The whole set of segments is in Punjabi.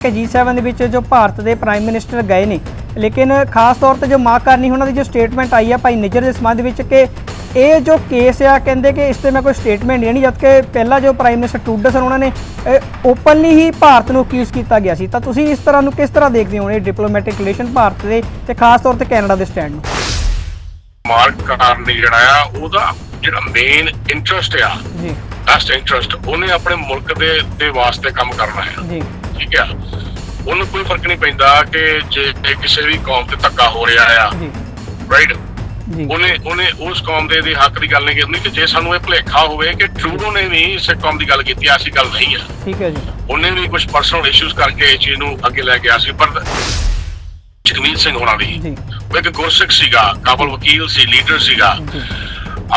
ਕਿ G7 ਦੇ ਵਿੱਚ ਜੋ ਭਾਰਤ ਦੇ ਪ੍ਰਾਈਮ ਮਿਨਿਸਟਰ ਗਏ ਨੇ ਲੇਕਿਨ ਖਾਸ ਤੌਰ ਤੇ ਜੋ ਮਾਂ ਕਰਨੀ ਉਹਨਾਂ ਦੀ ਜੋ ਸਟੇਟਮੈਂਟ ਆਈ ਆ ਭਾਈ ਨਿੱਜਰ ਦੇ ਸੰਬੰਧ ਵਿੱਚ ਕਿ ਇਹ ਜੋ ਕੇਸ ਆ ਕਹਿੰਦੇ ਕਿ ਇਸ ਤੇ ਮੈਂ ਕੋਈ ਸਟੇਟਮੈਂਟ ਨਹੀਂ ਜਦ ਕਿ ਪਹਿਲਾਂ ਜੋ ਪ੍ਰਾਈਮ ਮਿਨਿਸਟਰ ਟਰੂਡੋ ਸਨ ਉਹਨਾਂ ਨੇ ਓਪਨਲੀ ਹੀ ਭਾਰਤ ਨੂੰ ਅਕਿਊਜ਼ ਕੀਤਾ ਗਿਆ ਸੀ। ਤਾਂ ਤੁਸੀਂ ਇਸ ਤਰ੍ਹਾਂ ਨੂੰ ਕਿਸ ਤਰ੍ਹਾਂ ਦੇਖਦੇ ਹੋ ਇਹ ਡਿਪਲੋਮੈਟਿਕ ਰਿਲੇਸ਼ਨ ਭਾਰਤ ਦੇ ਤੇ ਖਾਸ ਤੌਰ ਤੇ ਕੈਨੇਡਾ ਦੇ ਸਟੈਂਡ ਨੂੰ? ਮਾਰਕ ਕਾਰਨੀ ਜਿਹੜਾ ਆ ਉਹਦਾ ਜਿਹੜਾ ਮੇਨ ਇੰਟਰਸਟ ਆ ਜੀ। ਬੈਸਟ ਇੰਟਰਸਟ ਉਹਨੇ ਆਪਣੇ ਮੁਲਕ ਦੇ ਦੇ ਵਾਸਤੇ ਕੰਮ ਕਰਨਾ ਹੈ। ਜੀ। ਠੀਕ ਆ। ਉਹਨੂੰ ਕੋਈ ਫ਼ਰਕ ਨਹੀਂ ਪੈਂਦਾ ਕਿ ਜੇ ਕਿਸੇ ਵੀ ਕੌਮ ਤੇ ਧੱਕਾ ਹੋ ਰਿਹਾ ਆ ਰਾਈਟ ਉਹਨੇ ਉਹਨੇ ਉਸ ਕੌਮ ਦੇ ਦੇ ਹੱਕ ਦੀ ਗੱਲ ਨਹੀਂ ਕਰਨੀ ਕਿ ਜੇ ਸਾਨੂੰ ਇਹ ਭੁਲੇਖਾ ਹੋਵੇ ਕਿ ਟਰੂਡੋ ਨੇ ਵੀ ਇਸੇ ਕੌਮ ਦੀ ਗੱਲ ਕੀਤੀ ਐਸੀ ਗੱਲ ਨਹੀਂ ਆ। ਠੀਕ ਹੈ ਜੀ। ਉਹਨੇ ਵੀ ਕੁਝ ਪਰਸਨਲ ਇਸ਼ੂਜ਼ ਕਰਕੇ ਇਹ ਚੀਜ਼ ਨੂੰ ਅੱਗੇ ਲੈ ਗਿਆ ਸੀ ਪਰ ਜਗਮੀਤ ਸਿੰਘ ਹੋਣਾ ਜੀ। ਉਹ ਇੱਕ ਗੁਰਸਿੱਖ ਸੀਗਾ ਕਾਬਲ ਵਕੀਲ ਸੀ ਲੀਡਰ ਸੀਗਾ।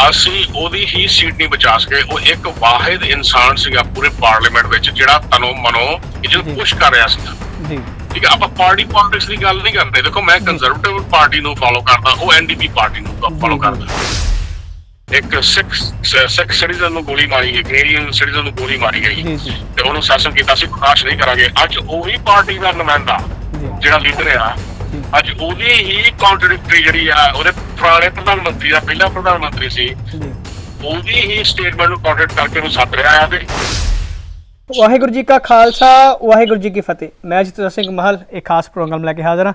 ਅਸੀਂ ਉਹਦੀ ਹੀ ਸੀਟ ਨਹੀਂ ਬਚਾ ਸਕੇ। ਉਹ ਇੱਕ ਵਾਹਿਦ ਇਨਸਾਨ ਸੀਗਾ ਪੂਰੇ ਪਾਰਲੀਮੈਂਟ ਵਿੱਚ ਜਿਹੜਾ ਤਨੋ ਮਨੋ ਜਿਹਨੂੰ। ਪੁਸ਼ ਕਰ ਰਿਹਾ ਸੀਗਾ। ਜੀ। ਠੀਕ ਹੈ ਆਪਾਂ ਪਾਰਟੀ ਪੋਲਿਟਿਕਸ ਦੀ ਗੱਲ ਨਹੀਂ ਕਰਦੇ। ਦੇਖੋ ਮੈਂ ਕੰਜ਼ਰਵੇਟਿਵ ਪਾਰਟੀ ਨੂੰ ਫਾਲੋ ਕਰਦਾ ਉਹ ਐਨਡੀਪੀ ਪਾਰਟੀ ਨੂੰ ਫਾਲੋ। ਕਰਦਾ। ਇੱਕ ਸਿੱਖ ਸਿੱਖ ਸਿਟੀਜ਼ਨ ਨੂੰ ਗੋਲੀ ਮਾਰੀ ਗਈ ਕੈਨੇਡੀਅਨ ਸਿਟੀਜ਼ਨ ਨੂੰ ਗੋਲੀ ਮਾਰੀ ਗਈ। ਤੇ ਉਹਨੂੰ ਸੈਸ਼ਨ ਕੀਤਾ ਸੀ ਬਰਦਾਸ਼ਤ ਨਹੀਂ ਕਰਾਂਗੇ। ਅੱਜ ਉਹੀ ਪਾਰਟੀ ਦਾ ਨੁਮਾਇੰਦਾ ਜਿਹੜਾ ਲੀਡਰ ਆ ਅੱਜ ਉਹਦੀ ਹੀ ਕੰਟਰਡਿਕਟਰੀ ਜਿਹੜੀ ਆ ਉਹਦੇ ਪੁਰਾਣੇ ਪ੍ਰਧਾਨ ਮੰਤਰੀ ਦਾ ਪਹਿਲਾ ਪ੍ਰਧਾਨ ਮੰਤਰੀ ਸੀ। ਉਹਦੀ ਹੀ ਸਟੇਟਮੈਂਟ ਨੂੰ ਕੰਟਰਡਿਕਟ ਕਰਕੇ ਉਹਨੂੰ ਸੱਦ ਰਿਹਾ ਆ ਤੇ ਵਾਹਿਗੁਰੂ ਜੀ ਕਾ ਖਾਲਸਾ ਵਾਹਿਗੁਰੂ ਜੀ ਕੀ ਫਤਿਹ। ਮੈਂ ਜਤਿੰਦਰ ਸਿੰਘ ਮਹਲ ਇੱਕ ਖਾਸ ਪ੍ਰੋਗਰਾਮ ਲੈ ਕੇ ਹਾਜ਼ਰ ਹਾਂ।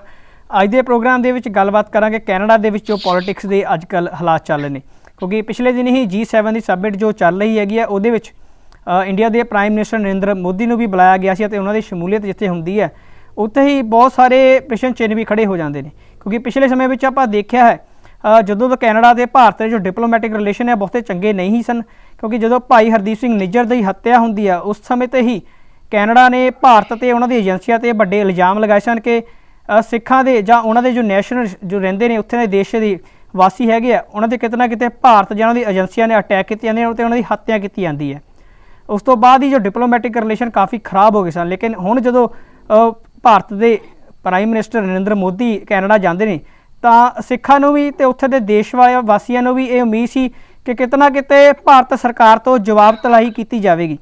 ਅੱਜ ਦੇ ਪ੍ਰੋਗਰਾਮ ਦੇ ਵਿੱਚ ਗੱਲਬਾਤ ਕਰਾਂਗੇ ਕੈਨੇਡਾ ਦੇ ਵਿੱਚ ਜੋ ਪੋਲਿਟਿਕਸ ਦੇ ਅੱਜਕੱਲ ਹਾਲਾਤ ਚੱਲ ਰਹੇ ਨੇ। ਕਿਉਂਕਿ ਪਿਛਲੇ ਦਿਨ ਹੀ G7 ਦੀ ਸਬਮਿਟ ਜੋ ਚੱਲ ਰਹੀ ਹੈਗੀ ਆ ਉਹਦੇ ਵਿੱਚ ਇੰਡੀਆ ਦੇ ਪ੍ਰਾਈਮ ਮਿਨਿਸਟਰ ਨਰਿੰਦਰ ਮੋਦੀ ਨੂੰ ਵੀ ਬੁਲਾਇਆ ਗਿਆ ਸੀ ਅਤੇ ਉਹਨਾਂ ਦੀ ਸ਼ਮੂਲੀਅਤ ਜਿੱਥੇ ਹੁੰਦੀ ਹੈ ਉੱਥੇ ਹੀ ਬਹੁਤ ਸਾਰੇ ਪ੍ਰਸ਼ਨ ਚਿੰਨ੍ਹ ਵੀ ਖੜੇ ਹੋ ਜਾਂਦੇ ਨੇ। ਕਿਉਂਕਿ ਪਿਛਲੇ ਸਮੇਂ ਵਿੱਚ ਆਪਾਂ ਦੇਖਿਆ ਹੈ ਜਦੋਂ ਤੋਂ ਕੈਨੇਡਾ ਤੇ ਭਾਰਤ ਦੇ ਜੋ ਡਿਪਲੋਮੈਟਿਕ ਰਿਲੇਸ਼ਨ ਹੈ, ਬਹੁਤੇ ਚੰਗੇ ਨਹੀਂ ਸਨ। ਕਿਉਂਕਿ ਜਦੋਂ ਭਾਈ ਹਰਦੀਪ ਸਿੰਘ ਨਿੱਜਰ ਦੀ ਹੱਤਿਆ ਹੁੰਦੀ ਆ, ਉਸ ਸਮੇਂ ਤੇ ਹੀ ਕੈਨੇਡਾ ਨੇ ਭਾਰਤ ਤੇ ਉਹਨਾਂ ਦੀ ਏਜੰਸੀਆਂ ਤੇ ਵੱਡੇ ਇਲਜ਼ਾਮ ਲਗਾਏ ਸਨ ਕਿ ਸਿੱਖਾਂ ਦੇ ਜਾਂ ਉਹਨਾਂ ਦੇ ਜੋ ਨੈਸ਼ਨਲ ਜੋ ਰਹਿੰਦੇ ਨੇ, ਉੱਥੇ ਦੇ ਦੇਸ਼ ਦੇ ਵਾਸੀ ਹੈਗੇ ਆ, ਉਹਨਾਂ ਤੇ ਕਿਤੇ ਨਾ ਕਿਤੇ ਭਾਰਤ ਜਾਂ ਉਹਨਾਂ ਦੀ ਏਜੰਸੀਆਂ ਨੇ ਅਟੈਕ ਕੀਤੇ ਜਾਂਦੇ ਨੇ ਤੇ ਉਹਨਾਂ ਦੀ ਹੱਤਿਆ ਕੀਤੀ ਜਾਂਦੀ ਹੈ ਉਸ ਤੋਂ ਬਾਅਦ ਹੀ ਜੋ ਡਿਪਲੋਮੈਟਿਕ ਰਿਲੇਸ਼ਨ ਕਾਫੀ ਖਰਾਬ ਹੋ ਗਏ ਸਨ। ਲੇਕਿਨ ਹੁਣ ਜਦੋਂ ਭਾਰਤ ਦੇ prime minister Narinder Modi Canada ਜਾਂਦੇ ਨੇ, ਤਾਂ ਸਿੱਖਾਂ ਨੂੰ ਵੀ ਤੇ ਉੱਥੇ ਦੇ ਦੇਸ਼ ਵਾ- ਵਾਸੀਆਂ ਨੂੰ ਵੀ ਇਹ ਉਮੀਦ ਸੀ ਕਿ ਕਿਤੇ ਨਾ ਕਿਤੇ ਭਾਰਤ ਸਰਕਾਰ ਤੋਂ ਜਵਾਬ ਤਲਾਹੀ ਕੀਤੀ ਜਾਵੇਗੀ।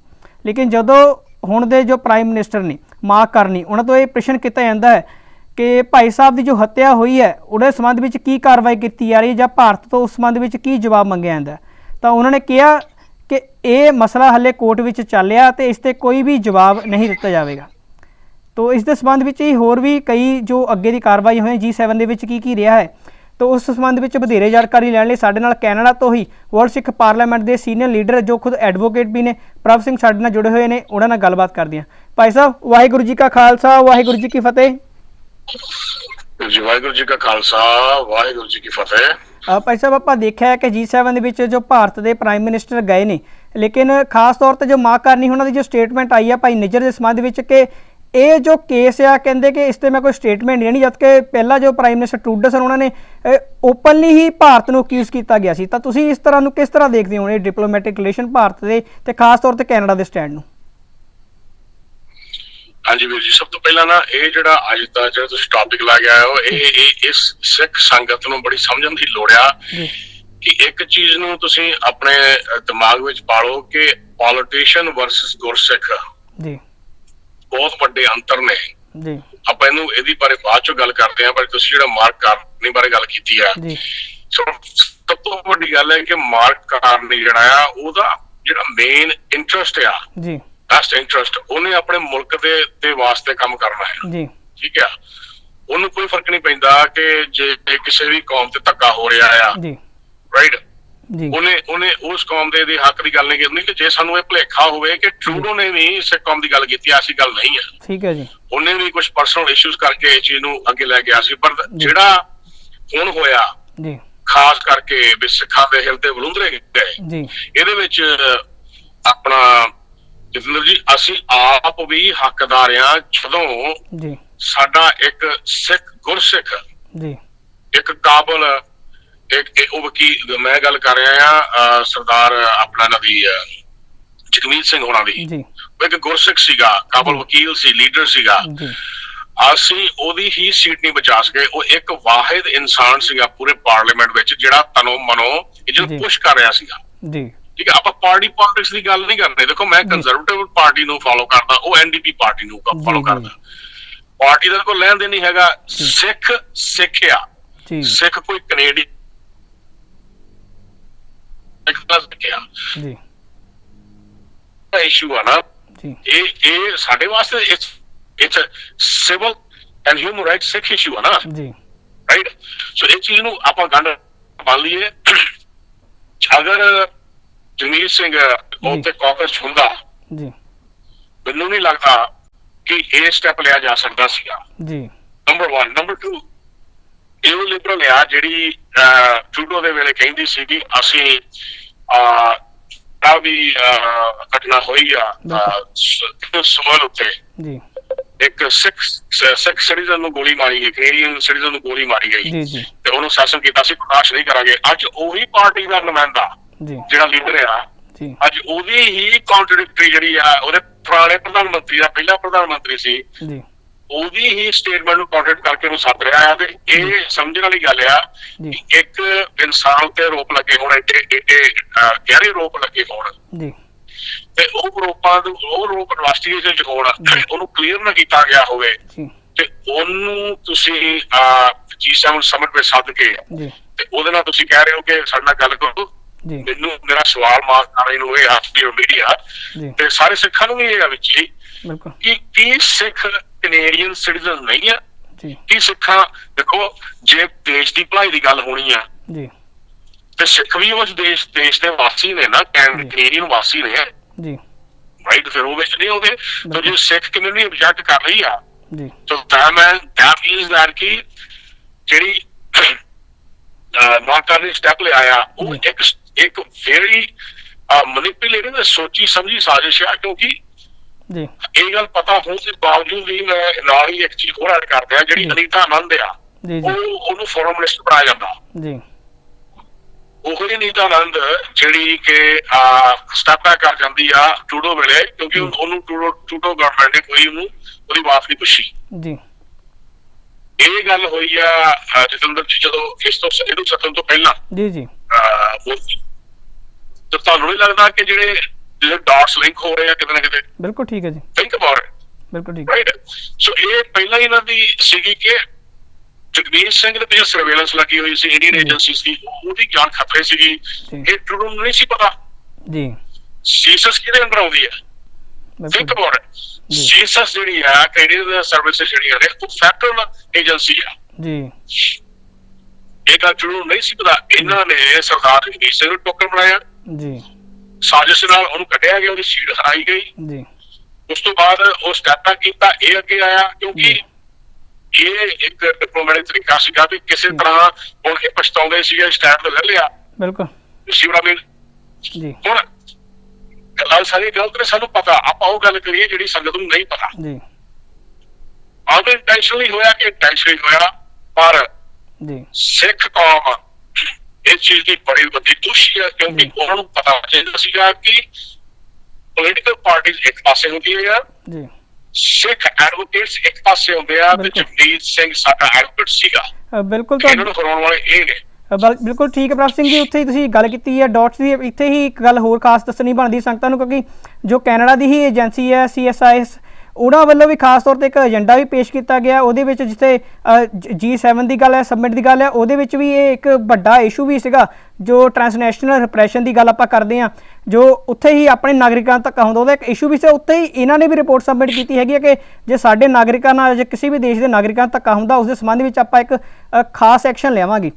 ਲੇਕਿਨ ਜਦੋਂ ਹੁਣ ਦੇ ਜੋ ਪ੍ਰਾਈਮ ਮਿਨਿਸਟਰ ਨੇ, ਮਾਂ ਕਰਨੀ ਉਹਨਾਂ ਤੋਂ ਇਹ ਪ੍ਰਸ਼ਨ ਕੀਤਾ ਜਾਂਦਾ ਹੈ ਕਿ ਭਾਈ ਸਾਹਿਬ ਦੀ ਜੋ ਹੱਤਿਆ ਹੋਈ ਹੈ, ਉਹਦੇ ਸੰਬੰਧ ਵਿੱਚ ਕੀ ਕਾਰਵਾਈ ਕੀਤੀ ਜਾ ਰਹੀ ਹੈ ਜਾਂ ਭਾਰਤ ਤੋਂ ਉਸ ਸੰਬੰਧ ਵਿੱਚ ਕੀ ਜਵਾਬ ਮੰਗਿਆ ਜਾਂਦਾ ਤਾਂ ਉਹਨਾਂ ਨੇ ਕਿਹਾ ਕਿ ਇਹ ਮਸਲਾ ਹੱਲੇ ਕੋਰਟ ਵਿੱਚ ਚੱਲਿਆ ਤੇ ਇਸ ਤੇ ਕੋਈ ਵੀ ਜਵਾਬ ਨਹੀਂ ਦਿੱਤਾ ਜਾਵੇਗਾ। ਤੋ ਇਸ ਦੇ ਸੰਬੰਧ ਵਿੱਚ ਹੀ ਹੋਰ ਵੀ ਕਈ ਜੋ ਅੱਗੇ ਦੀ ਕਾਰਵਾਈ ਹੋਈ G7 ਦੇ ਵਿੱਚ ਕੀ ਕੀ ਰਿਹਾ ਹੈ। ਤੋ ਉਸ ਸੰਬੰਧ ਵਿੱਚ ਵਧੇਰੇ ਜਾਣਕਾਰੀ ਲੈਣ ਲਈ ਸਾਡੇ ਨਾਲ ਕੈਨੇਡਾ ਤੋਂ ਹੀ ਵਰਲਡ ਸਿੱਖ ਪਾਰਲੀਮੈਂਟ ਦੇ ਸੀਨੀਅਰ ਲੀਡਰ ਜੋ ਖੁਦ ਐਡਵੋਕੇਟ ਵੀ ਨੇ ਪ੍ਰਭ ਸਿੰਘ ਸਾਡੇ ਨਾਲ ਜੁੜੇ ਹੋਏ ਨੇ ਉਹਨਾਂ ਨਾਲ ਗੱਲਬਾਤ ਕਰਦੇ ਹਾਂ। ਭਾਈ ਸਾਹਿਬ ਵਾਹਿਗੁਰੂ ਜੀ ਕਾ ਖਾਲਸਾ ਵਾਹਿਗੁਰੂ ਜੀ ਕੀ ਫਤਿਹ। ਜੀ ਵਾਹਿਗੁਰੂ ਜੀ ਕਾ ਖਾਲਸਾ ਵਾਹਿਗੁਰੂ ਜੀ ਕੀ ਫਤਿਹ। ਭਾਈ ਸਾਹਿਬ ਆਪਾਂ ਦੇਖਿਆ ਹੈ ਕਿ G7 ਦੇ ਵਿੱਚ ਜੋ ਭਾਰਤ ਦੇ ਪ੍ਰਾਈਮ ਮਿਨਿਸਟਰ ਗਏ ਨੇ ਲੇਕਿਨ ਖਾਸ ਤੌਰ ਤੇ ਜੋ ਮਾਂ ਕਰਨੀ ਉਹਨਾਂ ਦੀ ਜੋ ਸਟੇਟਮੈਂਟ ਆਈ ਆ ਭਾਈ ਨਿੱਜਰ ਦੇ ਸੰਬੰਧ ਵਿੱਚ ਕਿ ਇਹ ਜੋ ਕੇਸ ਆ ਕਹਿੰਦੇ ਕਿ ਇਸ ਤੇ ਮੈਂ ਕੋਈ ਸਟੇਟਮੈਂਟ ਨਹੀਂ ਜਦ ਕਿ ਪਹਿਲਾਂ ਜੋ ਪ੍ਰਾਈਮ ਮਿਨਿਸਟਰ ਟਰੂਡੋ ਸਨ ਉਹਨਾਂ ਨੇ ਓਪਨਲੀ ਹੀ ਭਾਰਤ ਨੂੰ ਅਕਿਊਜ਼ ਕੀਤਾ ਗਿਆ ਸੀ। ਤਾਂ ਤੁਸੀਂ ਇਸ ਤਰ੍ਹਾਂ ਨੂੰ ਕਿਸ ਤਰ੍ਹਾਂ ਦੇਖਦੇ ਹੋ ਇਹ ਡਿਪਲੋਮੈਟਿਕ ਰਿਲੇਸ਼ਨ ਭਾਰਤ ਦੇ ਤੇ ਖਾਸ ਤੌਰ ਤੇ ਕੈਨੇਡਾ ਦੇ ਸਟੈਂਡ ਨੂੰ? ਹਾਂਜੀ ਵੀਰ ਜੀ ਸਭ ਤੋਂ ਪਹਿਲਾਂ ਨਾ ਇਹ ਜਿਹੜਾ ਅੱਜ ਦਾ ਜਿਹੜਾ ਤੁਸੀਂ ਟੌਪਿਕ ਲਾ ਆਏ ਹੋ ਇਹ ਇਹ ਇਸ ਸਿੱਖ ਸੰਗਤ ਨੂੰ ਬੜੀ ਸਮਝਣ ਦੀ ਲੋੜ ਆ ਕਿ ਇੱਕ ਚੀਜ਼ ਨੂੰ ਤੁਸੀਂ ਆਪਣੇ ਦਿਮਾਗ ਵਿੱਚ ਪਾਲੋ ਕਿ ਪੋਲਿਟਿਸ਼ੀਅਨ ਵਰਸਸ ਗੁਰਸਿੱਖ। ਜੀ। ਬਹੁਤ ਵੱਡੇ ਅੰਤਰ ਨੇ। ਜੀ। ਆਪਾਂ ਇਹਨੂੰ ਇਹਦੀ ਬਾਰੇ ਬਾਅਦ ਚੋਂ ਗੱਲ ਕਰਦੇ ਹਾਂ ਪਰ ਤੁਸੀਂ ਜਿਹੜਾ ਮਾਰਕ ਕਾਰਨੀ ਬਾਰੇ ਗੱਲ ਕੀਤੀ ਆ ਜੀ। ਸੋ ਸਭ ਤੋਂ ਵੱਡੀ ਗੱਲ ਹੈ ਕਿ ਮਾਰਕ ਕਾਰਨੀ ਜਿਹੜਾ ਆ ਉਹਦਾ ਜਿਹੜਾ ਮੇਨ ਇੰਟਰਸਟ ਆ ਜੀ। ਬੈਸਟ ਇੰਟਰਸਟ ਉਹਨੇ ਆਪਣੇ ਮੁਲਕ ਦੇ ਦੇ ਵਾਸਤੇ ਕੰਮ ਕਰਨਾ ਹੈ। ਜੀ। ਠੀਕ ਆ? ਉਹਨੂੰ ਕੋਈ ਫ਼ਰਕ ਨਹੀਂ ਪੈਂਦਾ ਕਿ ਜੇ ਕਿਸੇ ਵੀ ਕੌਮ ਤੇ ਧੱਕਾ ਹੋ ਰਿਹਾ ਆ। ਜੀ। ਰਾਈਟ ਉਹਨੇ ਉਹਨੇ ਉਸ ਕੌਮ ਦੇ ਦੇ ਹੱਕ ਦੀ ਗੱਲ ਨਹੀਂ ਕਰਨੀ ਕਿ ਜੇ ਸਾਨੂੰ ਇਹ ਭੁਲੇਖਾ ਹੋਵੇ ਕਿ ਟਰੂਡੋ ਨੇ ਵੀ ਇਸੇ ਕੌਮ ਦੀ ਗੱਲ ਕੀਤੀ ਐਸੀ ਗੱਲ ਨਹੀਂ ਹੈ ਠੀਕ ਹੈ ਜੀ। ਉਹਨੇ ਵੀ ਕੁਝ ਪਰਸਨਲ ਇਸ਼ੂਜ਼ ਕਰਕੇ ਇਹ ਚੀਜ਼ ਨੂੰ ਅੱਗੇ ਲੈ ਗਿਆ ਸੀ ਪਰ ਜਿਹੜਾ ਹੁਣ ਹੋਇਆ ਜੀ। ਖਾਸ ਕਰਕੇ ਵੀ ਸਿੱਖਾਂ ਦੇ ਹਿਲ ਤੇ ਬਲੁੰਦਰੇ ਗਏ ਜੀ। ਇਹਦੇ ਵਿੱਚ ਆਪਣਾ ਜਤਿੰਦਰ ਜੀ ਅਸੀਂ ਆਪ ਵੀ ਹੱਕਦਾਰ ਆ ਜਦੋਂ ਜੀ। ਸਾਡਾ ਇੱਕ ਸਿੱਖ ਗੁਰਸਿੱਖ ਜੀ। ਇੱਕ ਕਾਬਲ ਇੱਕ ਇੱਕ ਉਹ ਵਕੀਲ ਮੈਂ ਗੱਲ ਕਰ ਰਿਹਾ ਆ ਸਰਦਾਰ ਆਪਣਾ ਅਹ, ਜਗਮੀਤ ਸਿੰਘ ਹੋਣਾ ਦੀ। ਜੀ। ਉਹ ਇੱਕ ਗੁਰਸਿੱਖ ਸੀਗਾ ਕਾਬਲ ਵਕੀਲ ਸੀ ਲੀਡਰ ਸੀਗਾ। ਜੀ। ਅਸੀਂ ਉਹਦੀ ਹੀ ਸੀਟ ਨਹੀਂ ਬਚਾ ਸਕੇ। ਉਹ ਇੱਕ ਵਾਹਿਦ ਇਨਸਾਨ ਸੀਗਾ ਪੂਰੇ ਪਾਰਲੀਮੈਂਟ ਵਿੱਚ ਜਿਹੜਾ ਤਨੋ ਮਨੋ। ਜਿਹਨੂੰ ਪੁਸ਼ ਕਰ ਰਿਹਾ ਸੀਗਾ। ਜੀ। ਠੀਕ ਹੈ ਆਪਾਂ ਪਾਰਟੀ ਪੋਲਿਟਿਕਸ ਦੀ ਗੱਲ ਨਹੀਂ ਕਰਦੇ ਦੇਖੋ ਮੈਂ ਕੰਜ਼ਰਵੇਟਿਵ ਪਾਰਟੀ ਨੂੰ ਫਾਲੋ ਕਰਦਾ ਉਹ ਐਨਡੀਪੀ ਪਾਰਟੀ ਨੂੰ ਫਾਲੋ। ਕਰਦਾ। ਪਾਰਟੀ ਦਾ ਕੋਈ ਲੈਣ ਦੇਣ ਨਹੀਂ ਹੈਗਾ। ਸਿੱਖ ਸਿੱਖਿਆ। ਜੀ। ਸਿੱਖ ਕੋਈ ਕੈਨੇਡੀ ਇੱਕ ਦਾ ਸਿੱਖਿਆ ਜੀ ਇਸ਼ੂ ਆ ਨਾ। ਜੀ। ਇਹ ਇਹ ਸਾਡੇ ਵਾਸਤੇ it's it's civil and human rights Sikh issue ਆ ਨਾ। ਜੀ। ਰਾਈਟ ਸੋ ਇਹ ਚੀਜ਼ ਨੂੰ ਆਪਾਂ ਗੰਢ ਪਾ ਲਈਏ। ਅਗਰ ਜਮੀਰ ਸਿੰਘ ਉਹ ਤੇ ਕਾਕਸ ਹੁੰਦਾ। ਜੀ। ਮੈਨੂੰ ਨਹੀਂ ਲੱਗਦਾ ਕਿ ਇਹ ਸਟੈਪ ਲਿਆ ਜਾ ਸਕਦਾ ਸੀਗਾ। ਜੀ। ਨੰਬਰ 1 ਨੰਬਰ 2 ਇਹ ਲਿਬਰਲ ਆ ਜਿਹੜੀ ਟਰੂਡੋ ਦੇ ਵੇਲੇ ਕਹਿੰਦੀ ਸੀ ਕਿ ਅਸੀਂ ਆ ਆ ਵੀ ਘਟਨਾ ਹੋਈ ਆ ਸਵਾਲ ਉੱਤੇ। ਜੀ। ਇੱਕ ਸਿੱਖ ਸਿੱਖ ਸਿਟੀਜ਼ਨ ਨੂੰ ਗੋਲੀ ਮਾਰੀ ਗਈ ਕੈਨੇਡੀਅਨ ਸਿਟੀਜ਼ਨ ਨੂੰ ਗੋਲੀ ਮਾਰੀ ਗਈ। ਤੇ ਉਹਨੂੰ ਸ਼ਾਸਨ ਕੀਤਾ ਸੀ ਬਰਦਾਸ਼ਤ ਨਹੀਂ ਕਰਾਂਗੇ। ਅੱਜ ਉਹੀ ਪਾਰਟੀ ਦਾ ਨੁਮਾਇੰਦਾ ਜਿਹੜਾ ਲੀਡਰ ਆ ਅੱਜ ਉਹਦੀ ਹੀ ਕੰਟਰਡਿਕਟਰੀ ਜਿਹੜੀ ਆ ਉਹਦੇ ਪੁਰਾਣੇ ਪ੍ਰਧਾਨ ਮੰਤਰੀ ਦਾ ਪਹਿਲਾ ਪ੍ਰਧਾਨ ਮੰਤਰੀ ਸੀ। ਜੀ। ਉਹਦੀ ਹੀ ਸਟੇਟਮੈਂਟ ਨੂੰ ਕੰਟਰਡਿਕਟ ਕਰਕੇ ਉਹਨੂੰ ਸੱਦ ਰਿਹਾ ਆ ਤੇ ਇਹ ਸਮਝਣ ਵਾਲੀ ਗੱਲ ਆ ਜੀ। ਕਿ ਇੱਕ ਇਨਸਾਨ ਤੇ ਰੋਪ ਲੱਗੇ ਹੋਣ ਏਡੇ ਅਹ, ਗਹਿਰੇ ਰੋਪ ਲੱਗੇ ਹੋਣ। ਜੀ। ਤੇ ਉਹ ਰੋਪਾਂ ਨੂੰ ਉਹ ਰੋਪ ਇਨਵੈਸਟੀਗੇਸ਼ਨ ਚ ਹੋਣ ਉਹਨੂੰ ਕਲੀਅਰ ਨਾ ਕੀਤਾ ਗਿਆ ਹੋਵੇ। ਜੀ। ਤੇ ਉਹਨੂੰ ਤੁਸੀਂ ਜੀ ਸੈਵਨ ਸਮਿਟ ਵਿੱਚ ਸੱਦ ਕੇ ਜੀ। ਤੇ ਉਹਦੇ ਨਾਲ ਤੁਸੀਂ ਕਹਿ ਰਹੇ ਹੋ ਕਿ ਸਾਡੇ ਨਾਲ ਗੱਲ ਕਰੋ। ਜੀ। ਮੈਨੂੰ ਮੇਰਾ ਸਵਾਲ ਮਾਫ ਕਰ ਰਹੇ ਨੂੰ ਇਹ ਆਖਦੀ ਮੀਡੀਆ ਜੀ। ਤੇ ਸਾਰੇ ਸਿੱਖਾਂ ਨੂੰ ਵੀ ਇਹ ਆ ਵਿੱਚ ਹੀ ਬਿਲਕੁਲ। ਕਿ ਕੀ ਸਿੱਖ ਕੈਨੇਡੀਅਨ ਸਿਟੀਜ਼ਨ ਨਹੀਂ ਆ? ਜੀ। ਕੀ ਸਿੱਖਾਂ ਦੇਖੋ ਜੇ ਦੇਸ਼ ਦੀ ਭਲਾਈ ਦੀ ਗੱਲ ਹੋਣੀ ਆ ਜੀ। ਤੇ ਸਿੱਖ ਵੀ ਉਸ ਦੇਸ਼ ਦੇਸ਼ ਦੇ ਵਾਸੀ ਨੇ ਨਾ ਕੈਨ- ਕੈਨੇਡੀਅਨ ਵਾਸੀ ਨੇ। ਜੀ। ਰਾਈਟ ਫਿਰ ਉਹ ਵਿੱਚ ਨਹੀਂ ਉਹਦੇ ਤਾਂ ਜੇ ਸਿੱਖ ਕਮਿਊਨਿਟੀ ਆਬਜੈਕਟ ਕਰ ਰਹੀ ਆ? ਜੀ। ਤਾਂ that man that means that ਕਿ ਜਿਹੜੀ ਨਾਟ ਕਰਨੀ ਸਟੈਪ ਲਿਆ ਉਹ। ਇੱਕ ਇੱਕ ਵੈਰੀ ਮਨੀਪੂਲੇਟਿਵ ਸੋਚੀ ਸਮਝੀ ਸਾਜ਼ਿਸ਼ ਆ ਕਿਉਂਕਿ ਜੀ। ਇਹ ਗੱਲ ਪਤਾ ਹੋਣ ਦੇ ਬਾਵਜੂਦ ਵੀ ਮੈਂ ਨਾਲ ਹੀ ਇੱਕ ਚੀਜ਼ ਹੋਰ ਐਡ ਕਰ ਦਿਆਂ ਜਿਹੜੀ। ਅਨੀਤਾ ਆਨੰਦ ਆ ਜੀ ਜੀ। ਉਹ ਉਹਨੂੰ ਫੋਰਮ ਮਿਨਿਸਟਰ ਬਣਾਇਆ ਜਾਂਦਾ। ਜੀ। ਉਹ ਅਨੀਤਾ ਆਨੰਦ ਜਿਹੜੀ ਕਿ ਸਟੈਪ ਕਰ ਜਾਂਦੀ ਆ ਟੂਡੋ ਵੇਲੇ ਕਿਉਂਕਿ ਉਹ- ਉਹਨੂੰ ਟੂਡੋ ਟੂਡੋ ਗਵਰਨਮੈਂਟ ਨੇ ਕੋਈ ਉਹਨੂੰ ਉਹਦੀ ਮਾਫੀ ਪੁੱਛੀ। ਜੀ। ਇਹ ਗੱਲ ਹੋਈ ਆ ਜਤਿੰਦਰ ਜੀ ਜਦੋਂ ਇਸ ਤੋਂ ਇਹਨੂੰ ਸੱਤਨ ਤੋਂ ਪਹਿਲਾਂ। ਜੀ ਜੀ। ਉਹ ਤਾਂ ਤੁਹਾਨੂੰ ਨਹੀਂ ਲੱਗਦਾ ਕਿ ਜਿਹੜੇ ਜਿਹੜੇ ਡਾਟਸ ਲਿੰਕ ਹੋ ਰਹੇ ਆ ਕਿਤੇ ਨਾ ਕਿਤੇ। ਬਿਲਕੁਲ ਠੀਕ ਹੈ ਜੀ। ਥਿੰਕ ਅਬਾਊਟ ਇਟ ਬਿਲਕੁਲ ਠੀਕ। ਰਾਈਟ ਸੋ ਇਹ ਪਹਿਲਾਂ ਇਹਨਾਂ ਦੀ ਸੀਗੀ ਕਿ ਜਗਦੀਸ਼ ਸਿੰਘ ਦੇ ਤੇ ਸਰਵੇਲੈਂਸ ਲੱਗੀ ਹੋਈ ਸੀ ਇੰਡੀਅਨ। ਏਜੰਸੀਜ਼ ਦੀ। ਉਹਦੀ ਜਾਨ ਖਤਰੇ ਸੀਗੀ। ਇਹ ਟਰੂ ਨਹੀਂ ਸੀ ਪਤਾ। ਜੀ। ਸੀਸਸ ਕਿਹਦੇ ਅੰਦਰ ਆਉਂਦੀ ਹੈ? Think about it. ਸੀਸਸ ਜਿਹੜੀ ਆ ਕੈਨੇਡੀਅਨ ਸਰਵਿਸਿਜ਼ ਜਿਹੜੀਆਂ ਨੇ ਉਹ ਫੈਡਰਲ ਏਜੰਸੀ ਆ। ਜੀ। ਇਹ ਗੱਲ ਟਰੂ ਨਹੀਂ ਸੀ ਪਤਾ। ਇਹਨਾਂ ਨੇ ਸਰਦਾਰ ਜਗਦੀਸ਼ ਸਿੰਘ ਨੂੰ ਟੋਕਰ ਬਣਾਇਆ। ਜੀ। ਸਾਜ਼ਿਸ਼ ਨਾਲ ਉਹਨੂੰ ਕੱਢਿਆ ਗਿਆ ਉਹਦੀ ਸੀਟ ਹਰਾਈ ਗਈ। ਜੀ। ਉਸ ਤੋਂ ਬਾਅਦ ਉਹ ਸਟੈਪ ਕੀਤਾ ਇਹ ਅੱਗੇ ਆਇਆ ਕਿਉਂਕਿ। ਇਹ ਇੱਕ ਡਿਪਲੋਮੈਟਿਕ ਤਰੀਕਾ ਸੀਗਾ ਵੀ ਕਿਸੇ ਤਰ੍ਹਾਂ ਹੁਣ ਇਹ ਪਛਤਾਉਂਦੇ ਸੀਗੇ ਸਟੈਪ ਤੇ ਲੈ ਲਿਆ। ਬਿਲਕੁਲ। ਸ਼ਿਵਰਾ ਮੀਨ ਜੀ। ਹੁਣ ਗੱਲ ਸਾਰੀ ਗਲਤ ਨੇ ਸਾਨੂੰ ਪਤਾ ਆਪਾਂ ਉਹ ਗੱਲ ਕਰੀਏ ਜਿਹੜੀ ਸੰਗਤ ਨੂੰ ਨਹੀਂ ਪਤਾ। ਜੀ। ਤਾਂ ਇੰਟੈਂਸ਼ਨਲੀ ਹੋਇਆ ਕਿ ਇੰਟੈਂਸ਼ਨਲੀ ਹੋਇਆ ਪਰ ਜੀ। ਸਿੱਖ ਕੌਮ ਇਸ ਚੀਜ਼ ਦੀ ਬੜੀ ਵੱਡੀ ਦੋਸ਼ੀ ਹੈ ਕਿਉਂਕਿ। ਉਹਨਾਂ ਨੂੰ ਪਤਾ ਚਾਹੀਦਾ ਸੀਗਾ ਕਿ ਪੋਲੀਟੀਕਲ ਪਾਰਟੀਆਂ ਇੱਕ ਪਾਸੇ ਹੁੰਦੀਆਂ ਆ ਜੀ ਸਿੱਖ ਐਡਵੋਕੇਟਸ ਇੱਕ ਪਾਸੇ ਹੁੰਦੇ ਆ ਤੇ। ਜਗਦੀਪ ਸਿੰਘ ਸਾਡਾ ਐਡਵੋਕੇਟ ਸੀਗਾ ਬਿਲਕੁਲ ਇਹਨਾਂ ਤਾਂ ਨੂੰ ਹਰਾਉਣ ਵਾਲੇ ਇਹ ਨੇ ਬਿਲਕੁਲ ਠੀਕ ਹੈ ਪ੍ਰਭ ਸਿੰਘ ਜੀ ਉੱਥੇ ਹੀ ਤੁਸੀਂ ਗੱਲ ਕੀਤੀ ਹੈ ਡਾਟਸ ਦੀ ਇੱਥੇ ਹੀ ਇੱਕ ਗੱਲ ਹੋਰ ਖਾਸ ਦੱਸਣੀ ਬਣਦੀ ਸੰਗਤਾਂ ਨੂੰ ਕਿਉਂਕਿ ਜੋ ਕੈਨੇਡਾ ਦੀ ਹੀ ਏਜੰਸੀ ਹੈ ਸੀਐਸਆਈਐਸ ਉਹਨਾਂ ਵੱਲੋਂ ਵੀ ਖਾਸ ਤੌਰ ਤੇ ਇੱਕ ਏਜੰਡਾ ਵੀ ਪੇਸ਼ ਕੀਤਾ ਗਿਆ। ਉਹਦੇ ਵਿੱਚ ਜਿੱਥੇ G7 ਦੀ ਗੱਲ ਹੈ ਸਬਮਿਟ ਦੀ ਗੱਲ ਹੈ, ਉਹਦੇ ਵਿੱਚ ਵੀ ਇਹ ਇੱਕ ਵੱਡਾ ਇਸ਼ੂ ਵੀ ਸੀਗਾ, ਜੋ ਟ੍ਰਾਂਸਨੈਸ਼ਨਲ ਰਿਪਰੈਸ਼ਨ ਦੀ ਗੱਲ ਆਪਾਂ ਕਰਦੇ ਹਾਂ, ਜੋ ਉੱਥੇ ਹੀ ਆਪਣੇ ਨਾਗਰਿਕਾਂ ਤੱਕ ਆਉਂਦਾ। ਉਹਦਾ ਇੱਕ ਇਸ਼ੂ ਵੀ ਸੀ, ਉੱਥੇ ਹੀ ਇਹਨਾਂ ਨੇ ਵੀ ਰਿਪੋਰਟ ਸਬਮਿਟ ਕੀਤੀ ਹੈਗੀ ਹੈ ਕਿ ਜੇ ਸਾਡੇ ਨਾਗਰਿਕਾਂ ਨਾਲ, ਜੇ ਕਿਸੇ ਵੀ ਦੇਸ਼ ਦੇ ਨਾਗਰਿਕਾਂ ਤੱਕ ਹੁੰਦਾ ਉਸ ਦੇ ਸੰਬੰਧ ਵਿੱਚ ਆਪਾਂ ਇੱਕ ਖਾਸ ਐਕਸ਼ਨ ਲਿਆਵਾਂਗੇ।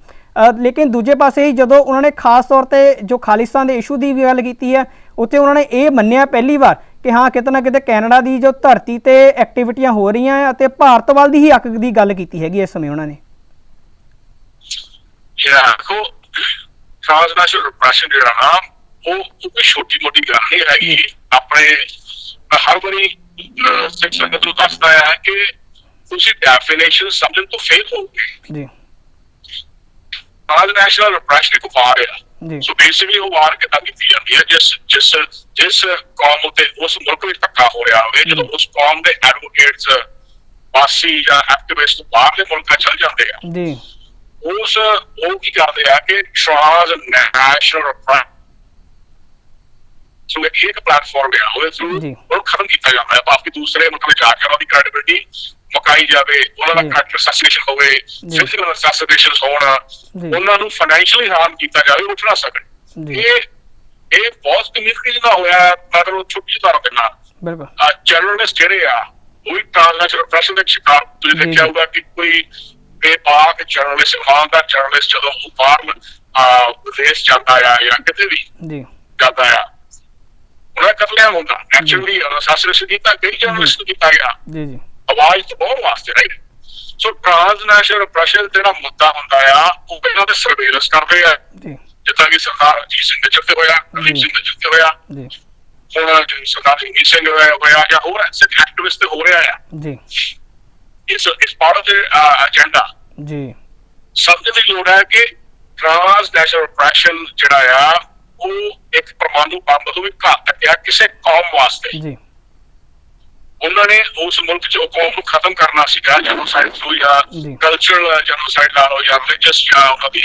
ਲੇਕਿਨ ਦੂਜੇ ਪਾਸੇ ਹੀ ਜਦੋਂ ਉਹਨਾਂ ਨੇ ਖਾਸ ਤੌਰ ਤੇ ਜੋ ਖਾਲਿਸਤਾਨ ਦੇ ਇਸ਼ੂ ਦੀ ਵੀ ਗੱਲ ਕੀਤੀ ਹੈ, ਉੱਥੇ ਉਹਨਾਂ ਨੇ ਇਹ ਮੰਨਿਆ ਪਹਿਲੀ ਵਾਰ ਕਿ ਹਾਂ ਕਿਤੇ ਨਾ ਕਿਤੇ ਕੈਨੇਡਾ ਦੀ ਜੋ ਧਰਤੀ ਤੇ ਐਕਟੀਵਿਟੀਆਂ ਹੋ ਰਹੀਆਂ ਹੈ ਅਤੇ ਭਾਰਤ ਵੱਲ ਦੀ ਹੀ ਹੱਕ ਦੀ ਗੱਲ ਕੀਤੀ ਹੈਗੀ ਇਸ ਸਮੇਂ ਉਹਨਾਂ ਨੇ। ਜਿਹੜਾ ਕੋ ਟ੍ਰਾਂਸਨੈਸ਼ਨਲ ਰਿਪਰੈਸ਼ਨ ਜਿਹੜਾ ਨਾ ਉਹ ਉਹ ਕੋਈ ਛੋਟੀ ਮੋਟੀ ਗੱਲ ਨਹੀਂ ਹੈਗੀ। ਆਪਣੇ ਮੈਂ ਹਰ ਵਾਰੀ ਅਹ, ਸਿੱਖ ਸੰਗਤ ਨੂੰ ਦੱਸਦਾ ਹੈ ਕਿ ਤੁਸੀਂ ਡੈਫੀਨੇਸ਼ਨ ਸਮਝਣ ਤੋਂ ਫੇਲ ਹੋਗੇ ਜੀ। ਟ੍ਰਾਂਸਨੈਸ਼ਨਲ ਰਿਪਰੈਸ਼ਨ ਇੱਕ ਵਾਰ ਆ। ਸੋ ਬੇਸਿਕਲੀ ਉਹ ਵਾਰ ਕਿੱਦਾਂ ਕੀਤੀ ਜਾਂਦੀ ਹੈ? ਜਿਸ ਜਿਸ ਜਿਸ ਕੌਮ ਉਤੇ ਉਸ ਮੁਲਕ ਵਿੱਚ ਧੱਕਾ ਹੋ ਰਿਹਾ ਹੋਵੇ ਜਦੋਂ ਉਸ ਕੌਮ ਦੇ ਐਡਵੋਕੇਟਸ ਵਾਸੀ ਜਾਂ ਐਕਟਿਵਿਸਟ ਬਾਹਰਲੇ ਮੁਲਕਾਂ ਚਲ ਜਾਂਦੇ ਆ ਜੀ। ਉਸ ਉਹ ਕੀ ਕਰਦੇ ਆ ਕਿ ਟ੍ਰਾਂਸਨੈਸ਼ਨਲ ਥਰੂ ਇੱਕ ਪਲੇਟਫਾਰਮ ਆ ਉਹਦੇ ਥਰੂ ਜੀ। ਉਹਨੂੰ ਖਤਮ ਕੀਤਾ ਜਾਂਦਾ ਹੈ ਬਾਕੀ ਦੂਸਰੇ ਮੁਲਕ ਵਿੱਚ ਜਾ ਕੇ ਉਹਦੀ ਕ੍ਰੈਡੀਬਿਲਿਟੀ ਮੁਕਾਈ ਜਾਵੇ ਉਹਨਾਂ ਦਾ ਜੀ। ਕਰੈਕਟਰ ਅਸੈਸੀਨੇਸ਼ਨ ਹੋਵੇ। ਫਿਜ਼ੀਕਲ ਅਸੈਸੀਨੇਸ਼ਨ ਹੋਣ। ਉਹਨਾਂ ਨੂੰ ਫਾਈਨੈਂਸ਼ੀਅਲੀ ਹਾਰਮ ਕੀਤਾ ਜਾਵੇ ਉੱਠ ਨਾ ਸਕਣ ਇਹ ਇਹ ਬਹੁਤ ਕਮਿਊਨਿਟੀ ਨਾਲ ਹੋਇਆ ਹੈ। ਮੈਂ ਤੁਹਾਨੂੰ ਛੁੱਟੀ ਤੁਹਾਨੂੰ ਦਿੰਦਾ ਬਿਲਕੁਲ ਜਰਨਲਿਸਟ ਜਿਹੜੇ ਆ ਉਹ ਵੀ ਟ੍ਰਾਂਸਲੇਸ਼ਨ ਪ੍ਰੈਸ਼ਨ ਦੇ ਸ਼ਿਕਾਰ ਤੁਸੀਂ ਦੇਖਿਆ। ਹੋਊਗਾ ਕਿ ਕੋਈ ਬੇਬਾਕ ਜਰਨਲਿਸਟ ਇਮਾਨਦਾਰ ਜਰਨਲਿਸਟ ਜਦੋਂ ਉਹ ਬਾਹਰ ਆ ਵਿਦੇਸ਼ ਜਾਂਦਾ ਆ ਜਾਂ ਕਿਤੇ ਵੀ ਜੀ ਜਾਂਦਾ ਆ ਉਹਨਾਂ ਕਤਲਿਆਮ ਹੁੰਦਾ ਐਕਚੁਅਲੀ ਅਸਾਸੀਨੇਸ਼ਨ ਕੀਤਾ ਕਈ ਜਰਨਲਿਸਟ ਨੂੰ ਕੀਤਾ ਗਿਆ ਜੀ ਜੀ ਆਵਾਜ਼ ਦਬਾਉਣ ਵਾਸਤੇ ਰਾਈਟ ਸੋ ਟ੍ਰਾਂਸਨੈਸ਼ਨਲ ਪ੍ਰੈਸ਼ਰ ਜਿਹੜਾ ਮੁੱਦਾ ਹੁੰਦਾ ਆ ਉਹ ਇਹਨਾਂ ਦੇ ਸਰਵੇਲੈਂਸ ਕਰਦੇ ਆ। ਜੀ। ਜਿੱਦਾਂ ਕਿ ਸਰਦਾਰ ਅਜੀਤ ਸਿੰਘ ਦੇ ਚੁੱਤੇ ਹੋਇਆ ਜੀ। ਸਿੰਘ ਦੇ ਚੁੱਤੇ ਹੋਇਆ ਜੀ। ਹੁਣ ਜਿਹੜੀ ਸਰਦਾਰ ਸਿੰਘ ਸਿੰਘ ਹੋਇਆ ਹੋਇਆ ਜਾਂ ਹੋਰ ਸਿੱਖ ਐਕਟਿਵਿਸਟ ਤੇ ਹੋ ਰਿਹਾ ਆ। ਜੀ। ਇਸ ਇਸ ਪਾਰਟ ਆਫ ਦ ਏਜੰਡਾ ਜੀ। ਸਮਝਣ ਦੀ ਲੋੜ ਹੈ ਕਿ ਟ੍ਰਾਂਸਨੈਸ਼ਨਲ ਆਪਰੇਸ਼ਨ ਜਿਹੜਾ ਆ ਉਹ ਇੱਕ ਪਰਮਾਣੂ ਬੰਬ ਤੋਂ ਵੀ ਘਾਤਕ ਆ ਕਿਸੇ ਕੌਮ ਵਾਸਤੇ। ਜੀ। ਉਹਨਾਂ ਨੇ ਉਸ ਮੁਲਕ ਚ ਉਹ ਕੌਮ ਨੂੰ ਖਤਮ ਕਰਨਾ ਸੀਗਾ ਜਨੋਸਾਈਡ ਥਰੂ ਜੀ। ਜਾਂ ਕਲਚਰਲ ਜਨੋਸਾਈਡ ਲਾ ਲਓ ਜਾਂ ਰਿਲੀਜੀਅਸ ਜਾਂ ਉਹਨਾਂ ਦੀ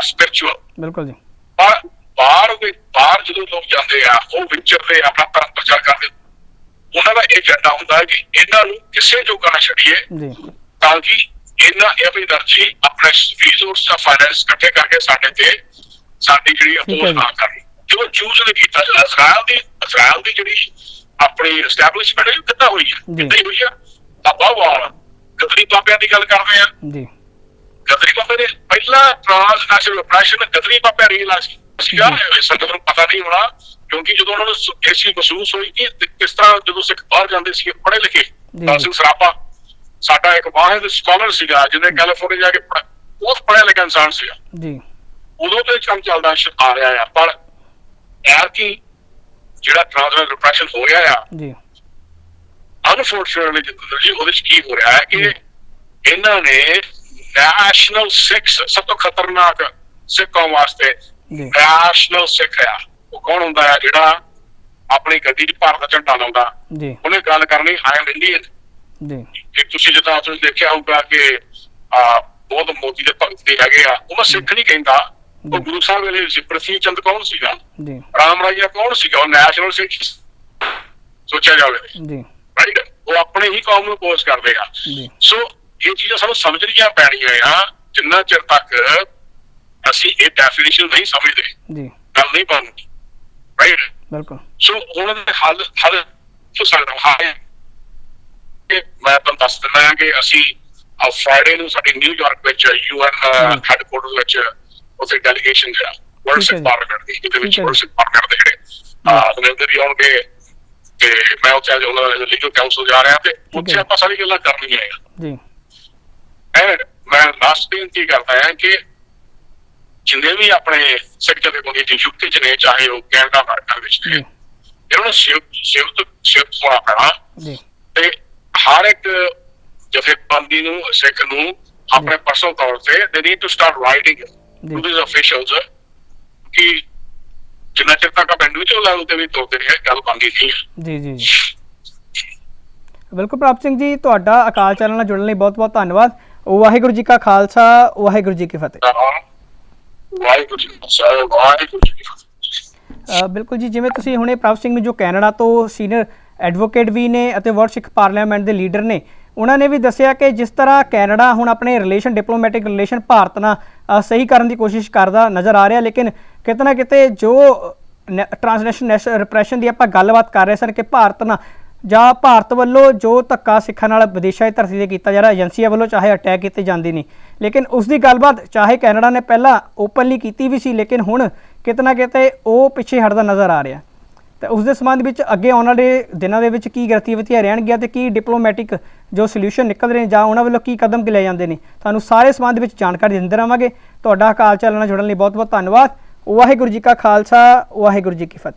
ਸਪਿਰਚੁਅਲ ਬਿਲਕੁਲ ਜੀ ਪਰ ਬਾਹਰ ਦੇ ਬਾਹਰ ਜਦੋਂ ਲੋਕ ਜਾਂਦੇ ਆ ਉਹ ਵਿਚਰਦੇ ਆਪਣਾ ਧਰਮ ਪ੍ਰਚਾਰ ਕਰਦੇ ਉਹਨਾਂ ਦਾ ਇਹ ਏਜੰਡਾ ਹੁੰਦਾ ਹੈ ਕਿ ਇਹਨਾਂ ਨੂੰ ਕਿਸੇ ਜੋਗਾ ਨਾ ਛੱਡੀਏ ਜੀ ਤਾਂ ਕਿ ਇਹਨਾਂ ਇਹ ਵੀ ਦਰਜੀ ਆਪਣੇ ਰਿਸੋਰਸ ਦਾ ਫਾਈਨੈਂਸ ਇਕੱਠੇ ਕਰਕੇ ਸਾਡੇ ਤੇ ਸਾਡੀ ਜਿਹੜੀ ਅਪੋਜ਼ ਜੀ। ਨਾ ਕਰਨ ਜਦੋਂ ਚੂਜ਼ ਨੇ ਕੀਤਾ ਇਜ਼ਰਾਈਲ ਦੀ ਇਜ਼ਰਾਈਲ ਦੀ ਜਿਹੜੀ ਆਪਣੀ ਐਸਟੈਬਲਿਸ਼ਮੈਂਟ ਹੈ ਕਿੱਦਾਂ ਹੋਈ ਹੈ। ਕਿੱਦਾਂ ਹੋਈ ਹੈ? ਬਾਬਾ ਵਾਲ ਗਦਰੀ ਬਾਬਿਆਂ ਦੀ ਗੱਲ ਕਰਦੇ ਆ ਜੀ। ਗਦਰੀ ਬਾਬੇ ਨੇ ਪਹਿਲਾ ਟ੍ਰਾਂਸਨੈਸ਼ਨਲ ਆਪਰੇਸ਼ਨ ਗਦਰੀ ਬਾਬੇ ਰੀਲਾ ਸੀ ਸੀਗਾ। ਇਹ ਸੰਗਤ ਨੂੰ ਪਤਾ ਨਹੀਂ ਹੋਣਾ ਕਿਉਂਕਿ ਜਦੋਂ ਉਹਨਾਂ ਨੂੰ ਸ- ਇਹ ਚੀਜ਼ ਮਹਿਸੂਸ ਹੋਈ ਕਿ ਕਿਸ ਤਰ੍ਹਾਂ ਜਦੋਂ ਸਿੱਖ ਬਾਹਰ ਜਾਂਦੇ ਸੀ ਪੜ੍ਹੇ ਲਿਖੇ ਸਿੰਘ ਸਰਾਪਾ ਸਾਡਾ ਇੱਕ ਵਾਹਿਦ ਸਕਾਲਰ ਸੀਗਾ ਜਿਹਨੇ ਕੈਲੀਫੋਰਨੀਆ ਜਾ ਕੇ ਪੜ੍ਹ- ਬਹੁਤ ਪੜ੍ਹਿਆ ਲਿਖਿਆ ਇਨਸਾਨ ਸੀਗਾ। ਜੀ। ਉਦੋਂ ਤੋਂ ਇਹ ਕੰਮ ਚੱਲਦਾ ਸ਼- ਆ ਰਿਹਾ ਆ ਪਰ ਐਰ ਕੀ ਜਿਹੜਾ ਟ੍ਰਾਂਸਨੈਸ਼ਨਲ ਰਿਪਰੈਸ਼ਨ ਹੋ ਰਿਹਾ ਆ ਜੀ। ਅਨਫੋਰਚੂਨਟਲੀ ਜਿੱਦਾਂ ਜੀ ਉਹਦੇ ਚ ਕੀ ਹੋ ਰਿਹਾ ਹੈ ਕਿ ਇਹਨਾਂ ਨੇ ਨੈਸ਼ਨਲ ਸਿੱਖ ਸਭ ਤੋਂ ਖਤਰਨਾਕ ਸਿੱਖਾਂ ਵਾਸਤੇ ਨੈਸ਼ਨਲ ਸਿੱਖ ਆ। ਉਹ ਕੌਣ ਹੁੰਦਾ ਹੈ ਜਿਹੜਾ ਆਪਣੀ ਗੱਡੀ 'ਚ ਭਾਰਤ ਦਾ ਝੰਡਾ ਲਾਉਂਦਾ। ਜੀ। ਉਹਨੇ ਗੱਲ ਕਰਨੀ ਆਈ ਐਮ ਇੰਡੀਅਨ ਜੀ। ਕਿ ਤੁਸੀਂ ਜਿੱਦਾਂ ਤੁਸੀਂ ਦੇਖਿਆ ਹੋਊਗਾ ਕਿ ਆ ਬਹੁਤ ਮੋਦੀ ਦੇ ਭਗਤ ਦੇ ਹੈਗੇ ਆ। ਉਹ ਮੈਂ ਸਿੱਖ ਨਹੀਂ ਕਹਿੰਦਾ। ਉਹ। ਗੁਰੂ ਸਾਹਿਬ ਵੇਲੇ ਸੀ ਪ੍ਰਥੀ ਚੰਦ ਕੌਣ ਸੀਗਾ? ਜੀ। ਰਾਮ ਰਾਈਆ ਕੌਣ ਸੀਗਾ? ਉਹ ਨੈਸ਼ਨਲ ਸਿੱਖ ਸੋਚਿਆ ਜਾਵੇ। ਜੀ। ਰਾਈਟ ਉਹ ਆਪਣੇ ਹੀ ਕੌਮ ਨੂੰ ਪੋਸਟ ਕਰਦੇ ਆ। ਜੀ। ਸੋ ਇਹ ਚੀਜ਼ਾਂ ਸਾਨੂੰ ਸਮਝਣੀਆਂ ਪੈਣੀਆਂ ਆ। ਜਿੰਨਾ ਚਿਰ ਤੱਕ ਅਸੀਂ ਇਹ ਡੈਫੀਨੇਸ਼ਨ ਨਹੀਂ ਸਮਝਦੇ ਜੀ। ਗੱਲ ਨਹੀਂ ਬਣਦੀ। ਰਾਈਟ ਬਿਲਕੁਲ। ਸੋ ਉਹਨਾਂ ਦੇ ਹੱਲ ਹੱਲ ਹੋ ਸਕਦਾ ਹੈ ਕਿ ਮੈਂ ਤੁਹਾਨੂੰ ਦੱਸ ਦਿੰਦਾ ਕਿ ਅਸੀਂ ਆ ਫਰਾਈਡੇ ਨੂੰ ਸਾਡੀ ਨਿਊਯਾਰਕ ਵਿੱਚ ਯੂਐਨ। ਹੈਡਕੁਆਰਟਰ ਵਿੱਚ ਉੱਥੇ ਡੈਲੀਗੇਸ਼ਨ ਹੈ ਵਰਲਡ ਠੀਕ ਹੈ ਸਿੱਖ ਜੀ। ਪਾਰਲੀਮੈਂਟ ਦੀ ਜਿਹਦੇ ਵਿੱਚ ਜੀ। ਸਿੱਖ ਪਾਰਲੀਮੈਂਟ ਦੇ ਜਿਹੜੇ ਆ ਨਰਿੰਦਰ ਜੀ ਆਉਣਗੇ ਤੇ ਮੈਂ ਉੱਥੇ ਅੱਜ ਉਹਨਾਂ ਦੇ ਲੀਗਲ ਕਾਉਂਸਲ ਜਾ ਰਿਹਾ ਤੇ ਉੱਥੇ। ਆਪਾਂ ਸਾਰੀ ਗੱਲਾਂ ਕਰਨੀਆਂ ਹੈ ਜੀ ਐਂਡ ਮੈਂ ਲਾਸਟ ਬੇਨਤੀ ਕਰਦਾ ਹਾਂ ਕਿ ਜਿੰਨੇ ਵੀ ਆਪਣੇ ਜਥੇਬੰਦੀ ਦੀ ਯੂਕੇ ਚ ਨੇ ਚਾਹੇ ਉਹ ਕੈਨੇਡਾ ਅਮਰੀਕਾ ਵਿੱਚ ਨੇ ਜੀ ਇਹਨਾਂ ਨੂੰ ਸਿਫਤ ਸਿਫਤ ਹੋਣਾ ਪੈਣਾ ਜੀ ਤੇ ਹਰ ਇੱਕ ਜਥੇਬੰਦੀ ਨੂੰ ਸਿੱਖ ਨੂੰ ਆਪਣੇ ਪਰਸਨਲ ਤੌਰ ਤੇ they need to start writing this officials ਕਿ ਜਿੰਨਾ ਚਿਰ ਤੱਕ ਆਪਾਂ ਇੰਡੀਵਿਜੂਅਲ ਲੈਵਲ ਤੇ ਵੀ ਤੋਰਦੇ ਰਹੇ ਗੱਲ ਨਹੀਂ ਹੈ ਜੀ ਜੀ ਜੀ। ਬਿਲਕੁਲ ਪ੍ਰਾਪਤ ਸਿੰਘ ਜੀ ਤੁਹਾਡਾ ਅਕਾਲ ਚੈਨਲ ਨਾਲ ਜੁੜਨ ਲਈ ਬਹੁਤ ਬਹੁਤ ਧੰਨਵਾਦ। ਵਾਹਿਗੁਰੂ ਜੀ ਕਾ ਖਾਲਸਾ ਵਾਹਿਗੁਰੂ ਜੀ ਕੀ ਫਤਿਹ। ਤਾਂ ਵਾਹਿਗੁਰੂ ਜੀ ਕਾ ਖਾਲਸਾ, ਵਾਹਿਗੁਰੂ ਜੀ ਕੀ ਫਤਿਹ। ਅ, ਬਿਲਕੁਲ ਜੀ ਜਿਵੇਂ ਤੁਸੀਂ ਹੁਣੇ ਪ੍ਰਭ ਸਿੰਘ ਨੂੰ ਜੋ ਕੈਨੇਡਾ ਤੋਂ ਸੀਨੀਅਰ ਐਡਵੋਕੇਟ ਵੀ ਨੇ ਅਤੇ ਵਰਲਡ ਸਿੱਖ ਪਾਰਲੀਮੈਂਟ ਦੇ ਲੀਡਰ ਨੇ ਉਹਨਾਂ ਨੇ ਵੀ ਦੱਸਿਆ ਕਿ ਜਿਸ ਤਰ੍ਹਾਂ ਕੈਨੇਡਾ ਹੁਣ ਆਪਣੇ ਰਿਲੇਸ਼ਨ ਡਿਪਲੋਮੈਟਿਕ ਰਿਲੇਸ਼ਨ ਭਾਰਤ ਨਾਲ ਸਹੀ ਕਰਨ ਦੀ ਕੋਸ਼ਿਸ਼ ਕਰਦਾ ਨਜ਼ਰ ਆ ਰਿਹਾ, ਲੇਕਿਨ ਕਿਤੇ ਨਾ ਕਿਤੇ ਜੋ ਟ੍ਰਾਂਸਨੈਸ਼ਨਲ ਨੈਸ਼ਨਲ ਰਿਪਰੈਸ਼ਨ ਦੀ ਆਪਾਂ ਗੱਲਬਾਤ ਕਰ ਰਹੇ ਸਨ ਕਿ ਭਾਰਤ ਨਾਲ, ਜਾਂ ਭਾਰਤ ਵੱਲੋਂ ਜੋ ਧੱਕਾ ਸਿੱਖਾਂ ਨਾਲ ਵਿਦੇਸ਼ਾਂ ਦੀ ਧਰਤੀ ਤੇ ਕੀਤਾ ਜਾ ਰਿਹਾ, ਏਜੰਸੀਆਂ ਵੱਲੋਂ ਚਾਹੇ ਅਟੈਕ ਕੀਤੇ ਜਾਂਦੇ ਨੇ ਲੇਕਿਨ ਉਸ ਦੀ ਗੱਲਬਾਤ ਚਾਹੇ ਕੈਨੇਡਾ ਨੇ ਪਹਿਲਾਂ ਓਪਨਲੀ ਕੀਤੀ ਵੀ ਸੀ, ਲੇਕਿਨ ਹੁਣ ਕਿਤੇ ਨਾ ਕਿਤੇ ਉਹ ਪਿੱਛੇ ਹਟਦਾ ਨਜ਼ਰ ਆ ਰਿਹਾ। ਤੇ ਉਸ ਦੇ ਸੰਬੰਧ ਵਿੱਚ ਅੱਗੇ ਆਉਣ ਵਾਲੇ ਦਿਨਾਂ ਦੇ ਵਿੱਚ ਕੀ ਗਤੀਵਿਧੀਆਂ ਰਹਿਣਗੀਆਂ ਤੇ ਕੀ ਡਿਪਲੋਮੈਟਿਕ ਜੋ ਸੋਲੂਸ਼ਨ ਨਿਕਲ ਰਹੇ ਨੇ ਜਾਂ ਉਹਨਾਂ ਵੱਲੋਂ ਕੀ ਕਦਮ ਲਏ ਜਾਂਦੇ ਨੇ, ਤੁਹਾਨੂੰ ਸਾਰੇ ਸੰਬੰਧ ਵਿੱਚ ਜਾਣਕਾਰੀ ਦਿੰਦੇ ਰਹਾਂਗੇ। ਤੁਹਾਡਾ ਕਾਲ ਚੈਨਲ ਨਾਲ ਜੁੜਨ ਲਈ ਬਹੁਤ ਬਹੁਤ ਧੰਨਵਾਦ। ਵਾਹਿਗੁਰੂ ਜੀ ਕਾ ਖਾਲਸਾ, ਵਾਹਿਗੁਰੂ ਜੀ ਕੀ ਫਤਿਹ।